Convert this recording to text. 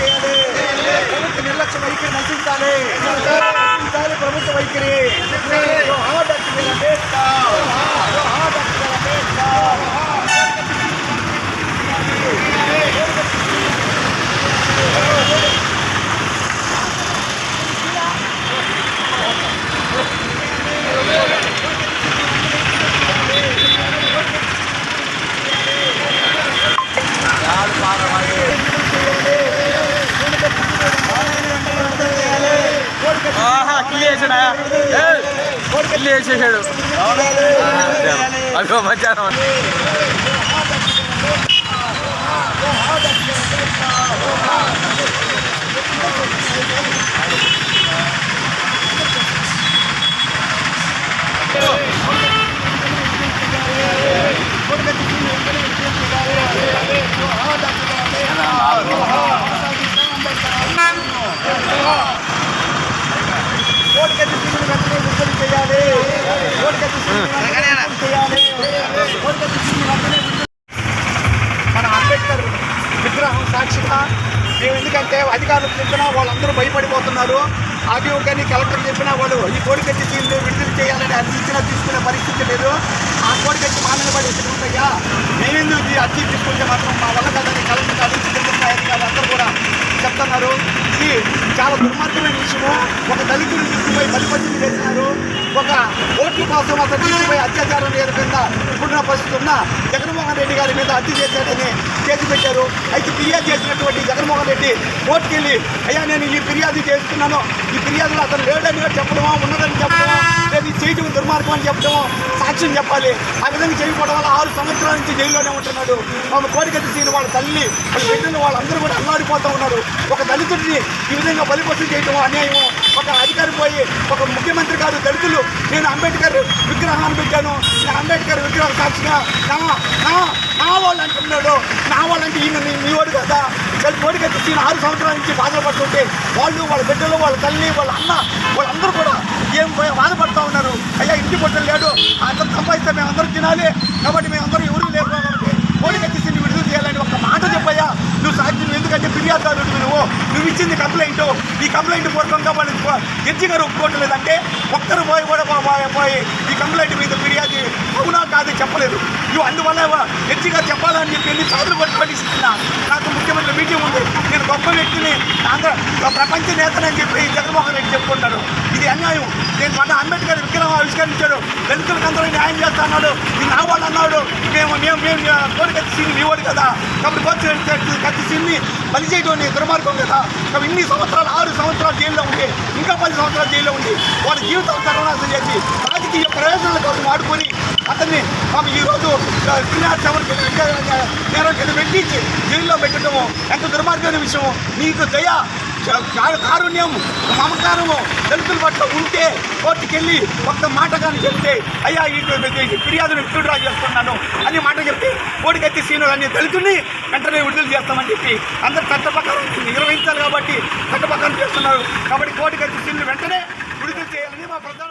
చేయాలి. ప్రభుత్వ నిర్లక్ష్య వైఖరి నశించాలి నశించాలి ప్రభుత్వ వైఖరి. ఆహా కిల్లి వేసాడా కిల్లి వేసేసాడు అదో మధ్యాహ్నం Thank you సీటును వెంటనే విడుదల చేయాలి కోడికత్తి సీటును వెంటనే విడుదల చేయాలి కోడికత్తి సీటును వెంటనే విడుదల మన అంబేద్కర్ విగ్రహం మేము ఎందుకంటే అధికారులు చెప్పినా వాళ్ళందరూ భయపడిపోతున్నారు. ఆర్డీఓ కానీ కలెక్టర్ చెప్పినా వాళ్ళు ఈ కోడికట్టి తీరు విడుదల చేయాలని అర్జీ ఇచ్చినా తీసుకునే పరిస్థితి లేదు. ఆ కోడికట్టి మా మీద పడి ఉంటాయా? మేమెందుకు ఈ అర్జీ తీసుకుంటే మాత్రం మా వల్ల కదని కలెక్టర్ అభివృద్ధి చంద్రబాబు అధికారులు అందరూ కూడా చెప్తున్నారు. ఇది చాలా దుర్మార్గమైన విషయము. ఒక దళితుడు తీసుకుపోయి బలిపత్తి చేసినారు ఒక శ్రీనివాసరావు కోసం అత్యాచారం చేయడం కింద ఇప్పుడున్న పరిస్థితి ఉన్న జగన్మోహన్ రెడ్డి గారి మీద హత్య చేశాడని కేసు పెట్టారు. అయితే ఫిర్యాదు చేసినటువంటి జగన్మోహన్ రెడ్డి కోర్టుకు వెళ్ళి అయ్యా నేను ఈ ఫిర్యాదు చేస్తున్నాను. ఈ ఫిర్యాదులో అతను లేడని చెప్పడమో ఉన్నదని చెప్పడమో లేదు చేయటం దుర్మార్గం అని చెప్పడమో సాక్ష్యం చెప్పాలి. ఆ విధంగా చేయకపోవడం వల్ల ఆరు సంవత్సరాల నుంచి జైల్లోనే ఉంటున్నాడు. ఆమె కోరికత్తి సీని వాళ్ళ తల్లి వాళ్ళ బిడ్డలు వాళ్ళందరూ కూడా అల్లాడిపోతూ ఉన్నారు. ఒక దళితుడిని ఈ విధంగా బలిపట్టు చేయటం అన్యాయము ఒక అధికారి పోయి ఒక ముఖ్యమంత్రి గారు దళితులు. నేను అంబేద్కర్ విగ్రహాన్ని పెట్టాను. నేను అంబేద్కర్ విగ్రహం సాక్షిగా నా నా నా వాళ్ళు అంటున్నాడు. నా వాళ్ళంటే ఈయన మీ వాడు కదా. చాలా కోడికైతే సీని ఆరు సంవత్సరాల నుంచి బాధపడుతుంటే వాళ్ళు వాళ్ళ బిడ్డలు వాళ్ళ తల్లి వాళ్ళ అన్న వాళ్ళందరూ కూడా ఏం బాధపడుతూ ఉన్నారు. అయ్యా ఇంటి పొట్టలు లేడు. అందరూ సంపాదిస్తే మేమందరం తినాలి. కాబట్టి మేమందరం ఎవరు లేరు కాబట్టి కోడికత్తి విడుదల చేయాలని ఒక మాట చెప్పయ్యా. నువ్వు సాధ్యం ఎందుకంటే ఫిర్యాదుదారుడు నువ్వు. నువ్వు ఇచ్చింది కంప్లైంట్ ఈ కంప్లైంట్ పూర్వకంగా వాళ్ళు జడ్జి గారు ఒప్పుకోవట్లేదంటే ఒక్కరు పోయి కూడా పోయి- ఈ కంప్లైంట్ మీద ఫిర్యాదు అవునా కాదు చెప్పలేదు. నువ్వు అందువల్ల జడ్జి గారు చెప్పాలని చెప్పి ఎన్ని సార్లు పట్టి నాకు ముఖ్యమంత్రి మీటింగ్ ఉంది. నేను గొప్ప వ్యక్తిని ఆంధ్ర ప్రపంచ నేతనని చెప్పి జగన్మోహన్ రెడ్డి చెప్పుకుంటాడు. ఇది అన్యాయం. నేను మన అంబేద్కర్ విగ్రహం ఆవిష్కరించాడు. దళితులకు అందరూ న్యాయం చేస్తా అన్నాడు. ఇది నా వాళ్ళు అన్నాడు. మేము మేము మేము కోరికత్తి సీన్ నీవాడు కదా. కాబట్టి కోరికత్తి కత్తి సీన్ని బలి చేయడం దుర్మార్గం కదా. కాబట్టి ఇన్ని సంవత్సరాలు ఆరు సంవత్సరాలు జైల్లో ఉండి ఇంకా పది సంవత్సరాలు జైల్లో ఉండి వాడి జీవితం సర్వనాశం చేసి రాజకీయ ప్రయోజనాల కోసం వాడుకొని అతన్ని మాకు ఈరోజు శ్రీనాథ్ నేరం కింద పెట్టించి జైల్లో పెట్టడము ఎంత దుర్మార్గమైన విషయము. నీకు దయ కారుణ్యం మమకారము దళితుల పట్ల ఉంటే కోర్టుకెళ్ళి ఒక్క మాట కానీ చెప్తే అయ్యా ఈ ఫిర్యాదును విత్డ్రా చేస్తున్నాను అనే మాట చెప్తే కోటికెత్తి సీను అన్ని దళితుల్ని వెంటనే విడుదల చేస్తామని చెప్పి అందరు చట్టపక్కన నిర్వహించాలి కాబట్టి చట్టపక్కన చేస్తున్నారు. కాబట్టి కోటికెత్తి సీను వెంటనే విడుదల చేయాలని మా ప్రధాన